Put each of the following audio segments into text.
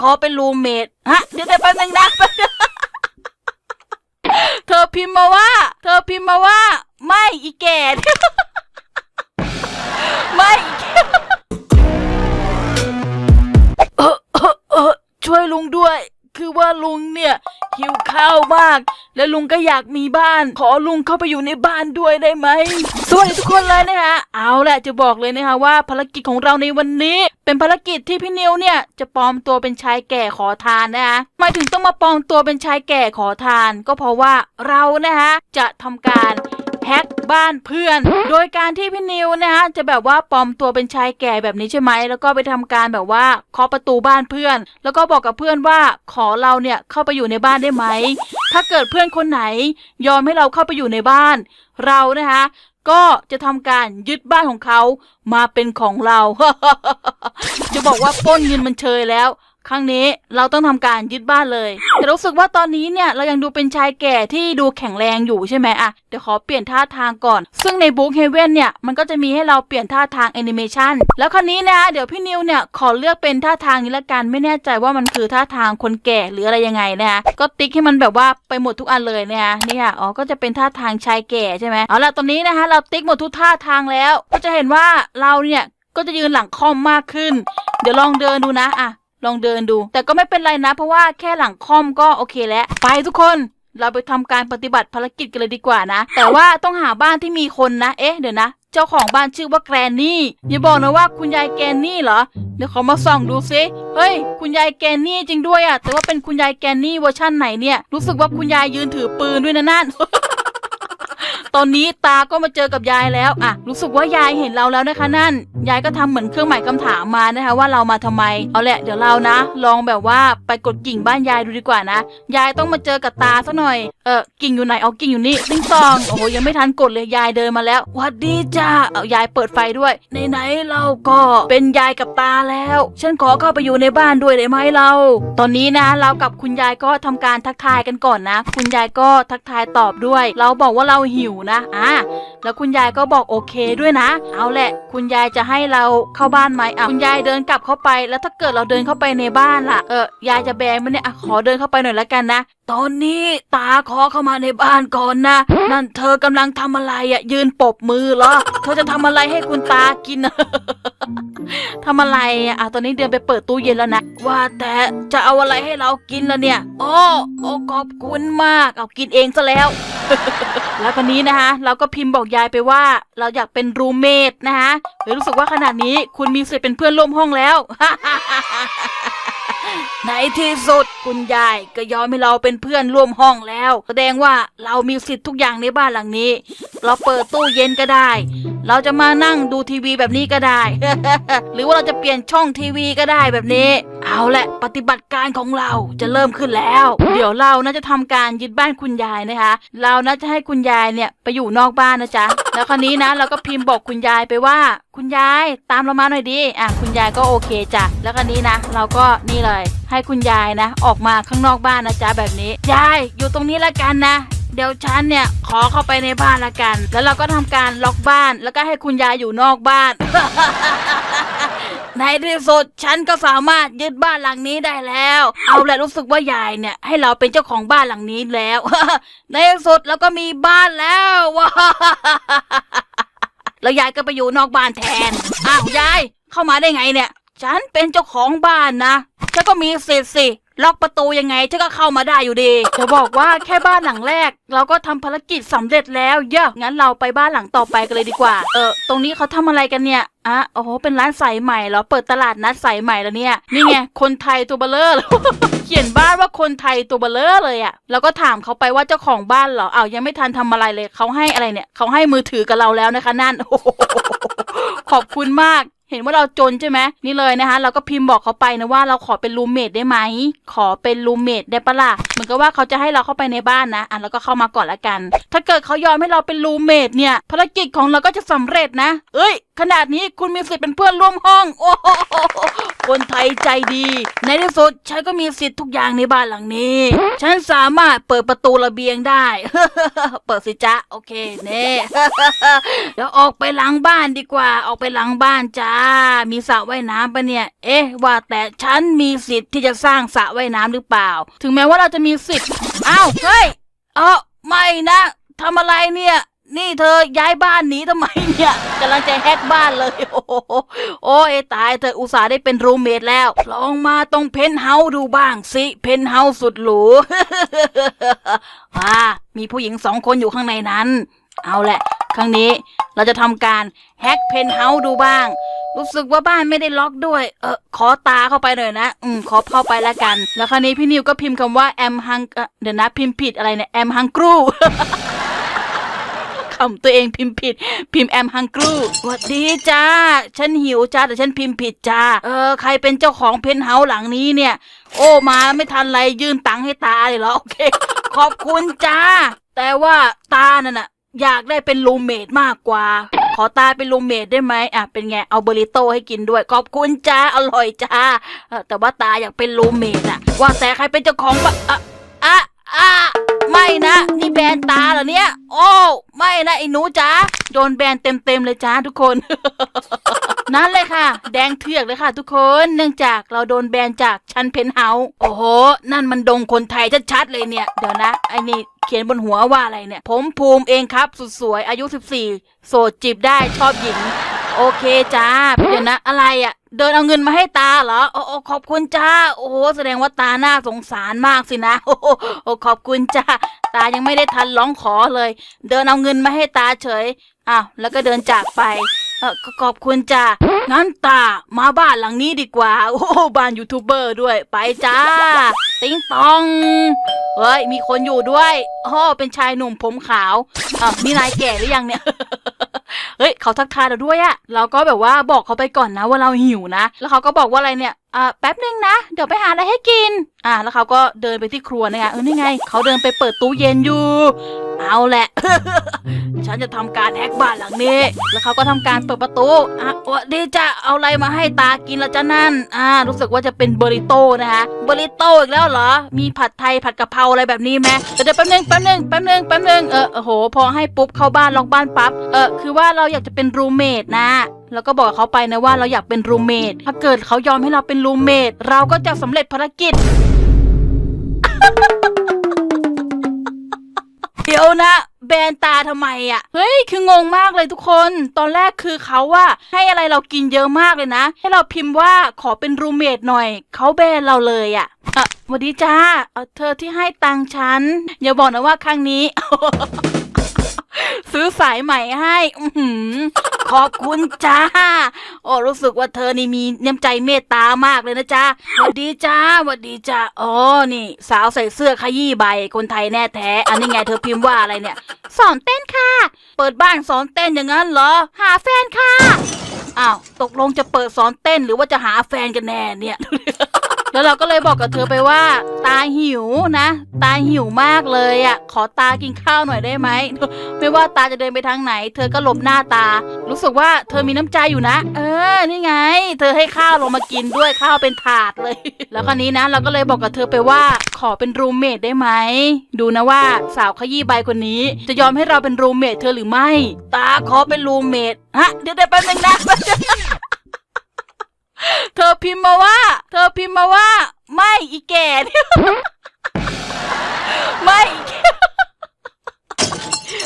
ขอเป็นรูเมทฮะ เดี๋ยวเดี๋ยวแป๊บนึงนะแป๊บนึงเธอพิมพ์มาว่า เธอพิมพ์มาว่า ไม่อีแก่ไม่เออเออเออช่วยลุงด้วย คือว่าลุงเนี่ยหิวข้าวมาก และลุงก็อยากมีบ้าน ขอลุงเข้าไปอยู่ในบ้านด้วยได้ไหมสวัสดีทุกคนเลยนะคะเอาแหละจะบอกเลยนะคะว่าภารกิจของเราในวันนี้ เป็นภารกิจที่พี่นิวเนี่ยจะปลอมตัวเป็นชายแก่ขอทานนะคะหมายถึงต้องมาปลอมตัวเป็นชายแก่ขอทาน ก็เพราะว่าเรานะคะจะทำการ แฮ็กบ้านเพื่อน โดยการที่พี่นิวนะฮะจะแบบว่าปลอมตัวเป็นชายแก่แบบนี้ใช่ไหมแล้วก็ไปทำการแบบว่าเคาะประตูบ้านเพื่อน แล้วก็บอกกับเพื่อนว่าขอเราเนี่ยเข้าไปอยู่ในบ้านได้ไหม ถ้าเกิดเพื่อนคนไหน ยอมให้เราเข้าไปอยู่ในบ้าน เรานะคะก็จะทำการยึดบ้านของเขามาเป็นของเรา จะบอกว่าปล้นเงินมันเชยแล้ว ครั้งนี้เราต้องทำการยึดบ้านเลย แต่รู้สึกว่าตอนนี้เนี่ยเรายังดูเป็นชายแก่ที่ดูแข็งแรงอยู่ใช่ไหมอะเดี๋ยวขอเปลี่ยนท่าทางก่อน ซึ่งในบุ๊กเฮเว่นเนี่ยมันก็จะมีให้เราเปลี่ยนท่าทางแอนิเมชันแล้วครั้นี้นะเดี๋ยวพี่นิวเนี่ยขอเลือกเป็นท่าทางนี้ละกันไม่แน่ใจว่ามันคือท่าทางคนแก่หรืออะไรยังไงนะคะก็ติ๊กให้มันแบบว่าไปหมดทุกอันเลยเนี่ยนี่ค่ะอ๋อก็จะเป็นท่าทางชายแก่ใช่ไหมเอาละตอนนี้นะคะเราติ๊กหมดทุกท่าทางแล้ว ก็จะเห็นว่าเราเนี่ยก็จะยืนหลังคอมมากขึ้น เดี๋ยวลองเดินดูนะอะ ลองเดินดู แต่ก็ไม่เป็นไรนะ เพราะว่าแค่หลังค่อมก็โอเคแล้ว ไปทุกคนเราไปทำการปฏิบัติภารกิจกันเลยดีกว่านะ แต่ว่าต้องหาบ้านที่มีคนนะ เอ๊ะ เดี๋ยวนะ เจ้าของบ้านชื่อว่าแกรนนี่ อย่าบอกนะว่าคุณยายแกรนนี่เหรอ เดี๋ยวเขอมาส่องดูซิ เฮ้ย คุณยายแกรนนี่จริงด้วยอะแต่ว่าเป็นคุณยายแกรนนี่เวอร์ชั่นไหนเนี่ย รู้สึกว่าคุณยายยืนถือปืนด้วยนะนั่น ตอนนี้ตาก็มาเจอกับยายแล้วอะรู้สึกว่ายายเห็นเราแล้วนะคะ นั่น ยายก็ทำเหมือนเครื่องหมายคำถามมานะคะ ว่าเรามาทำไม เอาแหละเดี๋ยวเรานะ ลองแบบว่าไปกดกิ่งบ้านยายดูดีกว่านะ ยายต้องมาเจอกับตาซะหน่อยเออกิ่งอยู่ไหนเอากิ่งอยู่นี่ติ้งตองโอ้โหยังไม่ทันกดเลยยายเดินมาแล้วหวัดดีจ้าเอายายเปิดไฟด้วยไหนๆเราก็เป็นยายกับตาแล้ว ฉันขอเข้าไปอยู่ในบ้านด้วยได้ไหมเรา ตอนนี้นะ เรากับคุณยายก็ทำการทักทายกันก่อนนะ คุณยายก็ทักทายตอบด้วย เราบอกว่าเราหิวนะอะแล้วคุณยายก็บอกโอเคด้วยนะ เอาแหละ คุณยายจะให้เราเข้าบ้านไหมอะคุณยายเดินกลับเข้าไป แล้วถ้าเกิดเราเดินเข้าไปในบ้านล่ะ เออยายจะแบงมันเนี่ยอะขอเดินเข้าไปหน่อยละกันนะ ตอนนี้ตาขอเข้ามาในบ้านก่อนนะ นั่นเธอกำลังทำอะไรอะ ยืนปบมือเหรอ เธอจะทำอะไรให้คุณตากินทำอะไรอะอะตอนนี้เดินไปเปิดตู้เย็นแล้วนะ ว่าแต่จะเอาอะไรให้เรากินล่ะเนี่ย โอ้โอ้ขอบคุณมาก เอากินเองซะแล้ว แล้วคนนี้นะคะ เราก็พิมพ์บอกยายไปว่า เราอยากเป็นรูเมทนะคะหรือรู้สึกว่าขนาดนี้คุณมีสิทธิ์เป็นเพื่อนร่วมห้องแล้ว ในที่สุดคุณยายก็ยอมให้เราเป็นเพื่อนร่วมห้องแล้ว แสดงว่าเรามีสิทธิ์ทุกอย่างในบ้านหลังนี้ เราเปิดตู้เย็นก็ได้ เราจะมานั่งดูทีวีแบบนี้ก็ได้ หรือว่าเราจะเปลี่ยนช่องทีวีก็ได้แบบนี้ เอาแหละปฏิบัติการของเราจะเริ่มขึ้นแล้ว เดี๋ยวเราน่าจะทำการยึดบ้านคุณยายนะคะ เราน่าจะให้คุณยายเนี่ยไปอยู่นอกบ้านนะจ๊ะแล้วคราวนี้นะเราก็พิมพ์บอกคุณยายไปว่า คุณยายตามเรามาหน่อยดิอะคุณยายก็โอเคจ้ะแล้วคราวนี้นะ เราก็นี่เลย ให้คุณยายนะ ออกมาข้างนอกบ้านนะจ๊ะแบบนี้ยายอยู่ตรงนี้ละกันนะเดี๋ยวฉันเนี่ยขอเข้าไปในบ้านละกัน แล้วเราก็ทำการล็อกบ้าน แล้วก็ให้คุณยายอยู่นอกบ้าน ในที่สุดฉันก็สามารถยึดบ้านหลังนี้ได้แล้ว เอาแหละรู้สึกว่ายายเนี่ย ให้เราเป็นเจ้าของบ้านหลังนี้แล้ว ในที่สุดเราก็มีบ้านแล้วว้าแล้วยายก็ไปอยู่นอกบ้านแทน อ้าวยายเข้ามาได้ไงเนี่ย ฉันเป็นเจ้าของบ้านนะฉันก็มีสิทธิ์สิ ล็อกประตูยังไงฉันก็เข้ามาได้อยู่ดีจะบอกว่าแค่บ้านหลังแรก เราก็ทำภารกิจสำเร็จแล้วเยอะงั้นเราไปบ้านหลังต่อไปกันเลยดีกว่า เออ ตรงนี้เขาทำอะไรกันเนี่ยอะโอ้โหเป็นร้านสายใหม่เหรอเปิดตลาดนัดสายใหม่แล้วเนี่ยนี่ไงคนไทยตัวเบลเลอร์ เขียนบ้านว่าคนไทยตัวเบลเลอร์เลยอะแล้วก็ถามเขาไปว่าเจ้าของบ้านเหรออ้าวยังไม่ทันทำอะไรเลยเขาให้อะไรเนี่ยเขาให้มือถือกับเราแล้วนะคะนั่นโอ้โหขอบคุณมาก เห็นว่าเราจนใช่ไหมนี่เลยนะคะ เราก็พิมพ์บอกเขาไปนะว่าเราขอเป็นรูมเมทได้ไหม ขอเป็นรูมเมทได้ปะล่ะเหมือนกับว่าเขาจะให้เราเข้าไปในบ้านนะ อะแล้วก็เข้ามาก่อนละกัน ถ้าเกิดเขายอมให้เราเป็นรูมเมทเนี่ย ภารกิจของเราก็จะสำเร็จนะ เอ้ย ขนาดนี้คุณมีสิทธิ์เป็นเพื่อนร่วมห้อง โอ้โหคนไทยใจดี ในที่สุดฉันก็มีสิทธิ์ทุกอย่างในบ้านหลังนี้ ฉันสามารถเปิดประตูระเบียงได้ เปิดสิจ๊ะ โอเคเน่เดี๋ยวออกไปหลังบ้านดีกว่า ออกไปหลังบ้านจ้ามีสระว่ายน้ำปะเนี่ย เอ๊ะ ว่าแต่ฉันมีสิทธิ์ที่จะสร้างสระว่ายน้ำหรือเปล่า ถึงแม้ว่าเราจะมีสิทธิ์อ้าวเฮ้ยเออไม่นะทำอะไรเนี่ยนี่เธอย้ายบ้านหนีทำไมเนี่ยกำลังจะแฮกบ้านเลย โอ้โหโอ้ยตายเธออุตส่าห์ได้เป็นรูมเมทแล้ว ลองมาตรงเพนท์เฮาส์ดูบ้างสิ เพนท์เฮาส์สุดหรูอ่ามีผู้หญิงสองคนอยู่ข้างในนั้น เอาแหละ ครั้งนี้เราจะทำการแฮกเพนเฮาส์ดูบ้าง รู้สึกว่าบ้านไม่ได้ล็อกด้วย เออขอตาเข้าไปหน่อยนะ อืม ขอเข้าไปแล้วกัน แล้วคราวนี้พี่นิวก็พิมพ์คำว่าแอมฮังเดี๋ยวนะพิมพ์ผิดอะไรเนี่ยแอมฮังกรูคำตัวเองพิมพ์ผิด พิมพ์แอมฮังกรูสวัสดีจ้า ฉันหิวจ้าแต่ฉันพิมพ์ผิดจ้า เออ ใครเป็นเจ้าของเพนเฮาส์หลังนี้เนี่ย โอ้มาไม่ทันไรยื่นตังค์ให้ตาเลยเหรอ โอเค ขอบคุณจ้า แต่ว่าตานั่นน่ะ อยากได้เป็นรูเมทมากกว่า ขอตาเป็นรูเมทได้ไหมอะเป็นไงเอาเบริโตให้กินด้วย ขอบคุณจ้าอร่อยจ้าเออแต่ว่าตาอยากเป็นรูเมทอะ ว่าแต่ใครเป็นเจ้าของบ้านอะอะอะไม่นะ นี่แบรนด์ตาเหรอเนี่ย โอ้ ไม่นะไอ้หนูจ้าโดนแบนเต็มๆเลยจ้าทุกคน นั่นเลยค่ะ แดงเถือกเลยค่ะ ทุกคนเนื่องจากเราโดนแบนจากชั้นเพนท์เฮาส์โอ้โห นั่นมันดงคนไทยชัดๆเลยเนี่ย เดี๋ยวนะไอ้นี่เขียนบนหัวว่าอะไรเนี่ย ผมภูมิเองครับ สุดสวยอายุ 14 โสดจีบได้ชอบหญิง โอเคจ้าเดี๋ยวนะอะไรอะ่ะ เดินเอาเงินมาให้ตาเหรอโอ้โอขอบคุณจ้า โอ้โหแสดงว่าตาหน่าสงสารมากสินะ โอ้โหโอ้ขอบคุณจ้า ตายังไม่ได้ทันร้องขอเลย เดินเอาเงินมาให้ตาเฉยอ้าวแล้วก็เดินจากไป เออก็ขอบคุณจ้างั้นตามาบ้านหลังนี้ดีกว่า โอ้บ้านยูทูบเบอร์ด้วยไปจ้า ติ๊งตองเฮ้ยมีคนอยู่ด้วยโอ้เป็นชายหนุ่มผมขาวอะมีนายแก่หรือยังเนี่ย เฮ้ยเขาทักทายเราด้วยอะเราก็แบบว่าบอกเขาไปก่อนนะว่าเราหิวนะ แล้วเขาก็บอกว่าอะไรเนี่ยอ่าแป๊บนึงนะ เดี๋ยวไปหาอะไรให้กิน อ่า แล้วเขาก็เดินไปที่ครัวนะคะเออนี่ไง เขาเดินไปเปิดตู้เย็นอยู่ เอาแหละ ฉันจะทำการแฮกบ้านหลังนี้ แล้วเขาก็ทำการเปิดประตูอะวะดีจ้ะเอาอะไรมาให้ตากินละจ้ะนั่น อ่า รู้สึกว่าจะเป็นเบริโต้นะคะเบริโต้อีกแล้วเหรอ มีผัดไทยผัดกะเพราอะไรแบบนี้ไหมเดี๋ยวเดี๋ยวแป๊บนึงแป๊บนึงแป๊บนึงแป๊บนึงเออโอ้โห พอให้ปุ๊บเข้าบ้านล็อกบ้านปั๊บ เออคือว่าเราอยากจะเป็นรูเมทนะ แล้วก็บอกเขาไปนะว่าเราอยากเป็นรูเมทถ้าเกิดเขายอมให้เราเป็นรูเมทเราก็จะสำเร็จภารกิจ เดี๋ยวนะ แบนตาทำไมอะ่ะ เฮ้ย คืองงมากเลยทุกคน ตอนแรกคือเขาว่าให้อะไรเรากินเยอะมากเลยนะ ให้เราพิมพ์ว่าขอเป็นรูเมทหน่อย เขาแบนเราเลยอะ่ะอะสวัสดีจ้าเอ่อเธอที่ให้ตังค์ฉัน อย่าบอกนะว่าครั้งนี้ ซื้อสายใหม่ให้อขอบคุณจ้า โอ้รู้สึกว่าเธอนี่มีน้ำใจเมตตามากเลยนะจ้าสวัสดีจ้าสวัสดีจ้าอ๋อนี่ สาวใส่เสื้อขยี้ใบคนไทยแน่แท้ อันนี้ไงเธอพิมพ์ว่าอะไรเนี่ย สอนเต้นค่ะ เปิดบ้านสอนเต้นอย่างนั้นเหรอ หาแฟนค่ะ อ้าว ตกลงจะเปิดสอนเต้นหรือว่าจะหาแฟนกันแน่เนี่ย แล้วเราก็เลยบอกกับเธอไปว่า ตาหิวนะ ตาหิวมากเลยอะ่ะ ขอตากินข้าวหน่อยได้ไหม ไม่ว่าตาจะเดินไปทางไหน เธอก็หลบหน้าตา รู้สึกว่าเธอมีน้ำใจอยู่นะ เออ นี่ไง เธอให้ข้าวลงมากินด้วยข้าวเป็นถาดเลย แล้วคราวนี้นะ เราก็เลยบอกกับเธอไปว่า ขอเป็นรูมเมทได้ไหม ดูนะว่าสาวขยี้ใบคนนี้ จะยอมให้เราเป็นรูมเมทเธอหรือไม่ ตาขอเป็นรูมเมทฮะ เดี๋ยวเดี๋ยวแป๊บนึงนะ เธอพิมพ์มาว่า เธอพิมพ์มาว่า ไม่อีแก่เนี่ยไม่อีแก่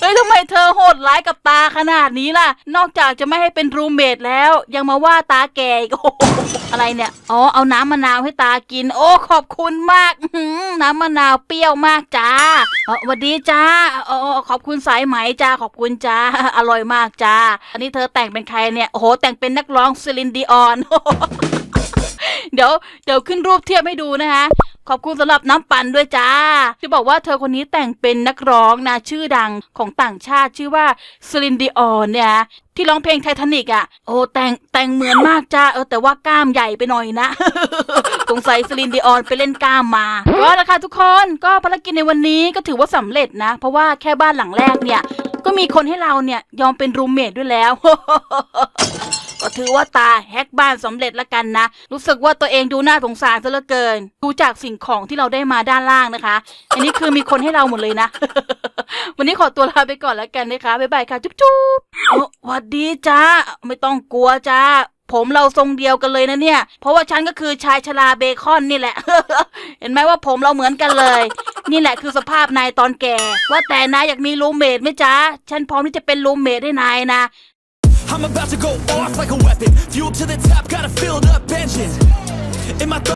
เฮ้ยทำไมเธอโหดร้ายกับตาขนาดนี้ล่ะ นอกจากจะไม่ให้เป็นรูมเมทแล้ว ยังมาว่าตาแก่อีกโอ้โหอะไรเนี่ย อ๋อ เอาน้ำมะนาวให้ตากิน โอ้ขอบคุณมากอื้อหือน้ำมะนาวเปรี้ยวมากจ้าเออหวัสดีจ้าออเออขอบคุณสายไหมจ้าขอบคุณจ้า อร่อยมากจ้า อันนี้เธอแต่งเป็นใครเนี่ย โอ้โห แต่งเป็นนักร้องซิลินดีออน เดี๋ยวเดี๋ยวขึ้นรูปเทียบให้ดูนะคะ ขอบคุณสำหรับน้ำปั่นด้วยจ้าที่บอกว่าเธอคนนี้แต่งเป็นนักร้องนะชื่อดังของต่างชาติชื่อว่าซลินดิออนเนี่ยที่ร้องเพลงไททานิกอะ โอ้แต่งแต่งเหมือนมากจ้าเออแต่ว่ากล้ามใหญ่ไปหน่อยนะ สงสัยซลินดิออนไปเล่นกล้ามมา ก็ละค่ะทุกคนก็ภารกิจในวันนี้ก็ถือว่าสำเร็จนะ เพราะว่าแค่บ้านหลังแรกเนี่ย ก็มีคนให้เราเนี่ยยอมเป็นรูมเมทด้วยแล้ว็ถือว่าตาแฮกบ้านสำเร็จแล้วกันนะ รู้สึกว่าตัวเองดูน่าสงสารซะเหลือเกิน ดูจากสิ่งของที่เราได้มาด้านล่างนะคะ อันนี้คือมีคนให้เราหมดเลยนะ วันนี้ขอตัวลาไปก่อนแล้วกันนะคะบ๊ายบายค่ะจุ๊บจุ๊บหวัสดีจ้าไม่ต้องกลัวจ้าผมเราทรงเดียวกันเลยนะเนี่ย เพราะว่าฉันก็คือชายชราเบคอนนี่แหละ เห็นไหมว่าผมเราเหมือนกันเลย นี่แหละคือสภาพนายตอนแก่ ว่าแต่นายอยากมีรูเมทไหมจ๊ะ ฉันพร้อมที่จะเป็นรูเมทให้นายนะ I'm about to go off like a weapon. Fuel to the top, got a filled up engine. In my